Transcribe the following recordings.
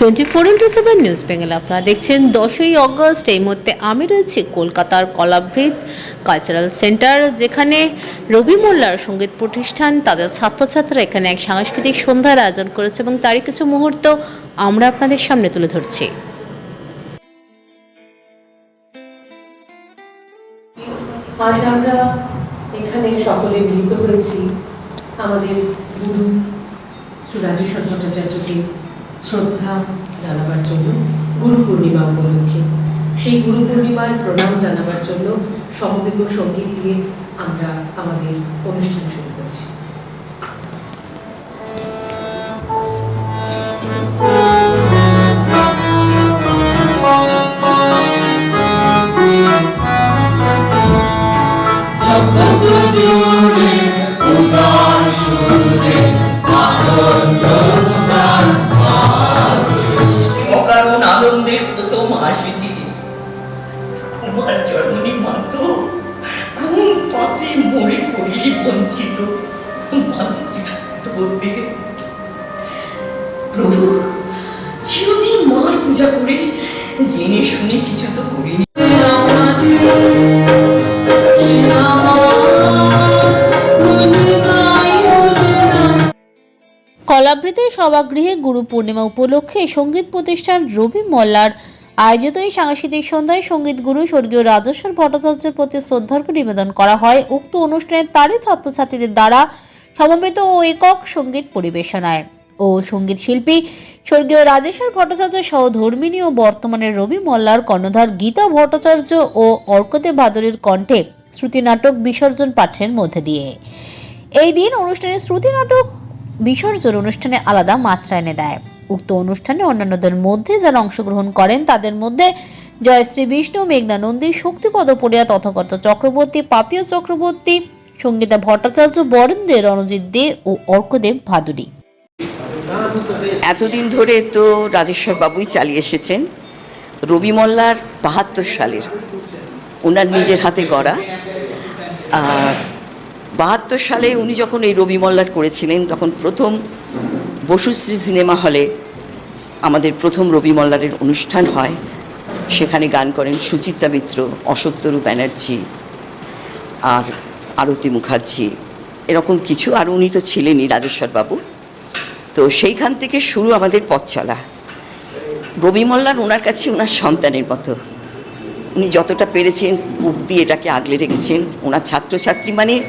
Twenty four into seven news Bengal আপনারা দেখছেন। দশই অগস্ট এই মুহূর্তে আমি রয়েছি কলকাতার কলাবৃত কালচারাল সেন্টার যেখানে রবি মোল্লার সংগীত প্রতিষ্ঠান, তাদের ছাত্রছাত্রীরা এখানে এক সাংস্কৃতিক সন্ধ্যার আয়োজন করেছে এবং তারই কিছু মুহূর্ত আমরা আপনাদের সামনে তুলে ধরছি। আজ আমরা এখানে সকলে মিলিত হয়েছি। আমাদের গুরু রাজেশ্বর ভট্টাচার্যকে শ্রদ্ধা জানাবার জন্য গুরু পূর্ণিমা উপলক্ষে। সেই গুরু পূর্ণিমার প্রণাম জানাবার জন্য সমবেত সংগীত দিয়ে আমরা আমাদের অনুষ্ঠান শুরু পড়িলি বঞ্চিত প্রভু, চিরদিন মার পূজা করে জেনে শুনে কিছু তো করিনি। কলাবৃতের সভাগৃহে গুরু পূর্ণিমা উপলক্ষে সংগীত প্রতিষ্ঠান রবি মোল্লার আয়োজিত এই সাংস্কৃতিক সন্ধ্যায় সংগীত গুরু স্বর্গীয় রাজেশ্বর ভট্টাচার্যের প্রতি শ্রদ্ধার্ঘ্য নিবেদন করা হয় উক্ত অনুষ্ঠানে তারই ছাত্রছাত্রীদের দ্বারা সমবেত ও একক সংগীত পরিবেশনায়। ও সংগীত শিল্পী স্বর্গীয় রাজেশ্বর ভট্টাচার্য সহ ধর্মিনী ও বর্তমানে রবি মোল্লার কর্ণধার গীতা ভট্টাচার্য ও অর্কদেব ভাদুরীর কণ্ঠে শ্রুতি নাটক বিসর্জন পাঠের মধ্যে দিয়ে। এই দিন অনুষ্ঠানে শ্রুতি নাটক বিসর্জন অনুষ্ঠানে আলাদা মাত্রা এনে দেয়। উক্ত অনুষ্ঠানে অন্যান্যদের মধ্যে যারা অংশগ্রহণ করেন, তাদের মধ্যে জয়শ্রী বিষ্ণু, মেঘনা নন্দী, শক্তিপদ পড়িয়া তথাগত চক্রবর্তী, পাপিয়া চক্রবর্তী, সঙ্গীতা ভট্টাচার্য, বরেন্দ্র রণজিৎ দে ও অর্কদেব ভাদুরী। এতদিন ধরে তো রাজেশ্বর বাবুই চালিয়ে এসেছেন। রবি মল্লার বাহাত্তর সালের। ওনার নিজের হাতে গড়া। আর বাহাত্তর সালে উনি যখন এই রবি মল্লার করেছিলেন, তখন প্রথম বসুশ্রী সিনেমা হলে আমাদের প্রথম রবি মল্লারের অনুষ্ঠান হয়। সেখানে গান করেন সুচিত্রা মিত্র অশোকতরু ব্যানার্জি আর আরতি মুখার্জি। এরকম কিছু। আর উনি তো ছিলেনই রাজেশ্বর বাবু। তো সেইখান থেকে শুরু আমাদের পথ চলা। রবি মোল্লার ওনার কাছে ওনার সন্তানের মতো। উনি যতটা পেরেছেন বুক দিয়ে এটাকে আগলে রেখেছেন। ওনার ছাত্রছাত্রী মানে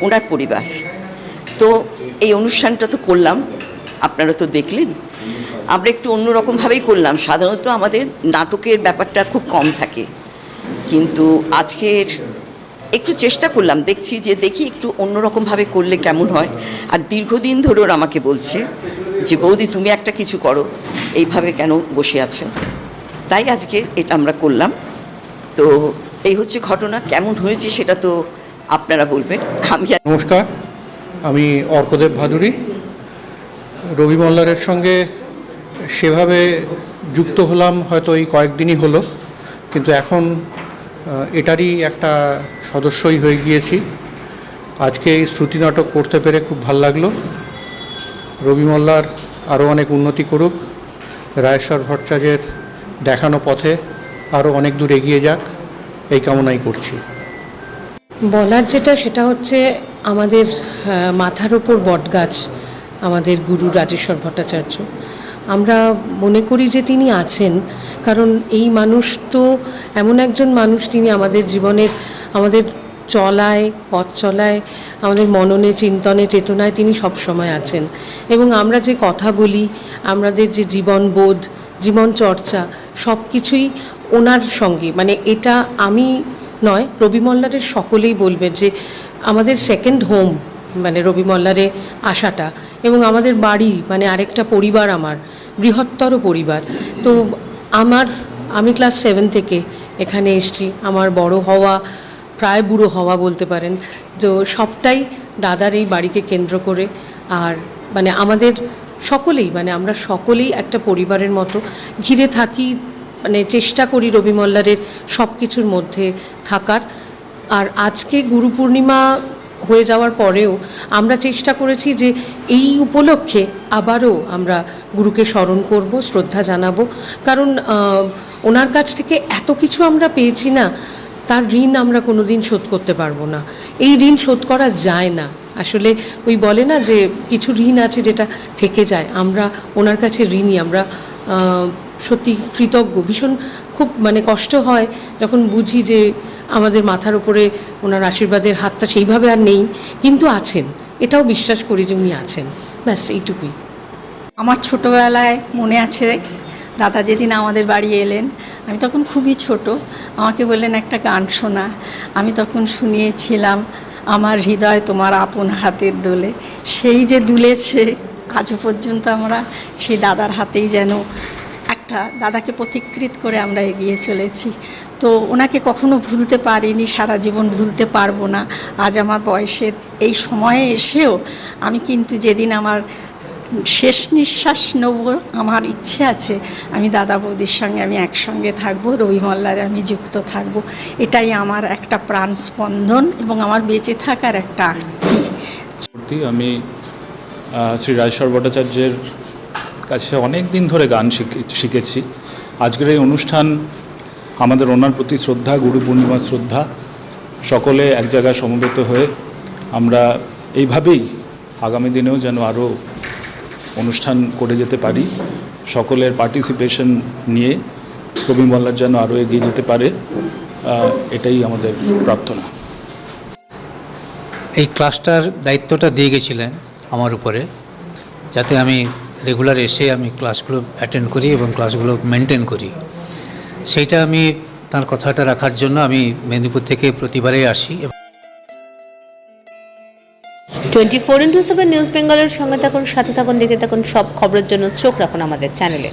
ওনার পরিবার। তো এই অনুষ্ঠানটা তো করলাম। আপনারা তো দেখলেন। আমরা একটু অন্যরকমভাবেই করলাম। সাধারণত আমাদের নাটকের ব্যাপারটা খুব কম থাকে। কিন্তু আজকের একটু চেষ্টা করলাম। দেখছি যে দেখি একটু অন্যরকমভাবে করলে কেমন হয়। আর দীর্ঘদিন ধরে ওরা আমাকে বলছে যে, বৌদি, তুমি একটা কিছু করো। এইভাবে কেন বসে আছো? তাই আজকে এটা আমরা করলাম। তো এই হচ্ছে ঘটনা। কেমন হয়েছে সেটা তো আপনারা বলবেন। আমি নমস্কার। আমি অর্কদেব ভাদুরী। রবি মল্লারের সঙ্গে সেভাবে যুক্ত হলাম হয়তো এই কয়েকদিনই হলো, কিন্তু এখন এটারই একটা সদস্যই হয়ে গিয়েছি। আজকে এই শ্রুতি নাটক করতে পেরে খুব ভালো লাগল। রবি মল্লার আরও অনেক উন্নতি করুক, রায়েশ্বর ভট্টাচার্যের দেখানো পথে আরও অনেক দূর এগিয়ে যাক, এই কামনাই করছি। বলার যেটা সেটা হচ্ছে আমাদের মাথার ওপর বটগাছ। আমাদের গুরু রাজেশ্বর ভট্টাচার্য। আমরা মনে করি যে তিনি আছেন, কারণ এই মানুষ তো এমন একজন মানুষ তিনি আমাদের জীবনের, আমাদের চলায়, পথ চলায়, আমাদের মননে, চিন্তনে, চেতনায় তিনি সবসময় আছেন। এবং আমরা যে কথা বলি, আমাদের যে জীবনবোধ জীবন চর্চা সব কিছুই ওনার সঙ্গে। মানে এটা আমি নয়, রবি মল্লারের সকলেই বলবে যে আমাদের সেকেন্ড হোম মানে রবি মল্লারে আসাটা এবং আমাদের বাড়ি মানে আরেকটা পরিবার আমার, বৃহত্তর পরিবার। তো আমার, আমি ক্লাস সেভেন থেকে এখানে এসছি। আমার বড় হওয়া, প্রায় বুড়ো হওয়া বলতে পারেন। তো সবটাই দাদার এই বাড়িকে কেন্দ্র করে আর মানে আমাদের সকলেই মানে আমরা সকলেই একটা পরিবারের মতো ঘিরে থাকি মানে চেষ্টা করি রবি মল্লারের সব কিছুর মধ্যে থাকার। আর আজকে গুরু পূর্ণিমা হয়ে যাওয়ার পরেও আমরা চেষ্টা করেছি যে এই উপলক্ষে আবারও আমরা গুরুকে স্মরণ করব, শ্রদ্ধা জানাব। কারণ ওনার কাছ থেকে এত কিছু আমরা পেয়েছি না, তার ঋণ আমরা কোনো দিন শোধ করতে পারব না। এই ঋণ শোধ করা যায় না। আসলে ওই বলে না যে কিছু ঋণ আছে যেটা থেকে যায়। আমরা ওনার কাছে ঋণই। আমরা সত্যি কৃতজ্ঞ। ভীষণ খুব মানে কষ্ট হয় যখন বুঝি যে আমাদের মাথার উপরে ওনার আশীর্বাদের হাতটা সেইভাবে আর নেই, কিন্তু আছেন। এটাও বিশ্বাস করি যে উনি আছেন। ব্যাস, এইটুকুই। আমার ছোটোবেলায় মনে আছে, দাদা যেদিন আমাদের বাড়ি এলেন, আমি তখন খুবই ছোট, আমাকে বললেন একটা গান শোনা। আমি তখন শুনিয়েছিলাম, আমার হৃদয় তোমার আপন হাতের দোলে। সেই যে দুলেছে, আজও পর্যন্ত আমরা সেই দাদার হাতেই যেন একটা দাদাকে প্রতিকৃত করে আমরা এগিয়ে চলেছি। তো ওনাকে কখনো ভুলতে পারিনি, সারা জীবন ভুলতে পারব না। আজ আমার বয়সের এই সময়ে এসেও আমি কিন্তু যেদিন আমার শেষ নিঃশ্বাস নেব, আমার ইচ্ছে আছে, আমি দাদা বৌদির সঙ্গে আমি একসঙ্গে থাকব রবি মল্লারে আমি যুক্ত থাকব। এটাই আমার একটা প্রাণ স্পন্দন এবং আমার বেঁচে থাকার একটা আমি শ্রী রাজেশ্বর ভট্টাচার্যের কাছে অনেক দিন ধরে গান শিখে- শিখেছি। আজকের এই অনুষ্ঠান আমাদের ওনার প্রতি শ্রদ্ধা, গুরু পূর্ণিমার শ্রদ্ধা। সকলে এক জায়গায় সমবেত হয়ে আমরা এইভাবেই আগামী দিনেও যেন আরও অনুষ্ঠান করে যেতে পারি। সকলের পার্টিসিপেশন নিয়ে রবি মল্লার যেন আরও এগিয়ে যেতে পারে এটাই আমাদের প্রার্থনা। এই ক্লাসটার দায়িত্বটা দিয়ে গেছিলেন আমার উপরে, যাতে আমি রেগুলার এসে আমি ক্লাসগুলো অ্যাটেন্ড করি এবং ক্লাসগুলো মেনটেন করি। সেইটা আমি তার কথাটা রাখার জন্য আমি মেদিনীপুর থেকে প্রতিবারেই আসি। Twenty four into seven news বেঙ্গলের সঙ্গে থাকুন সাথে থাকুন দেখতে থাকুন সব খবরের জন্য চোখ রাখুন আমাদের চ্যানেলে।